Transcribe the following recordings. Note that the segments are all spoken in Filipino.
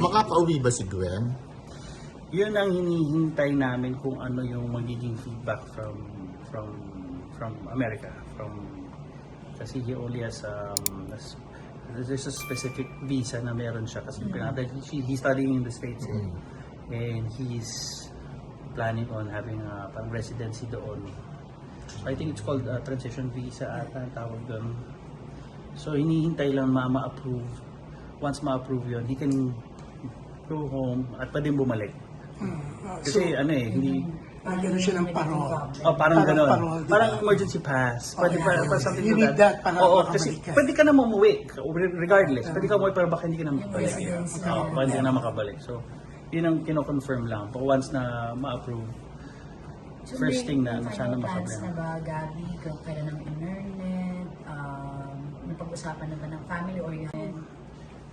Makakauwi ba si Gwen? Yun ang hinihintay namin kung ano yung magiging feedback from from from America. From kasi he only has um, a s- there's a specific visa na meron siya kasi pinaka he, he's studying in the States eh. and he's planning on having a pang residency doon. So I think it's called a transition visa ata ang tawag doon. So hinihintay lang ma- ma-approve. Once ma-approve yun, he can go home at pwedeng bumalik. Kasi ano eh, hindi... Nagano siya ng parol. Oh, parang Parang parol, di ba? Parang emergency pass. Pwede Oh, para, yeah. para something You to need that para Oo, makabalik kasi ka. pwede ka na umuwi. Regardless. Pwede ka umuwi pero baka hindi ka na makabalik. residence Oo, pwede ka na makabalik. So, yun ang kino-confirm lang. But once na ma-approve, So, First thing na- na sana plans na ba, Gabi, kung kailan ang enrollment, um, napag-usapan na ba ng family or yun?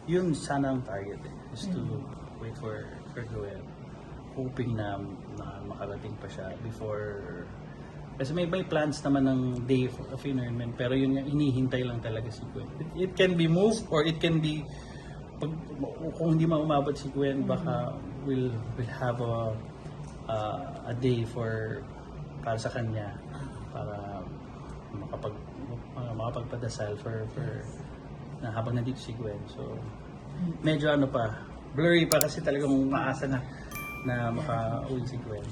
yun sana ang target eh. Is to wait for, for Joel. Hoping na, na makarating pa siya before kasi may may plans naman ng day of, enrollment pero yun nga hinihintay lang talaga si Gwen. It, it can be moved or it can be pag, kung hindi man umabot si Gwen baka we'll we'll have a uh, a day for para sa kanya para makapag uh, makapagpadasal for for na habang nandito si Gwen. So medyo ano pa blurry pa kasi talagang maasa na na makauwi si Gwen.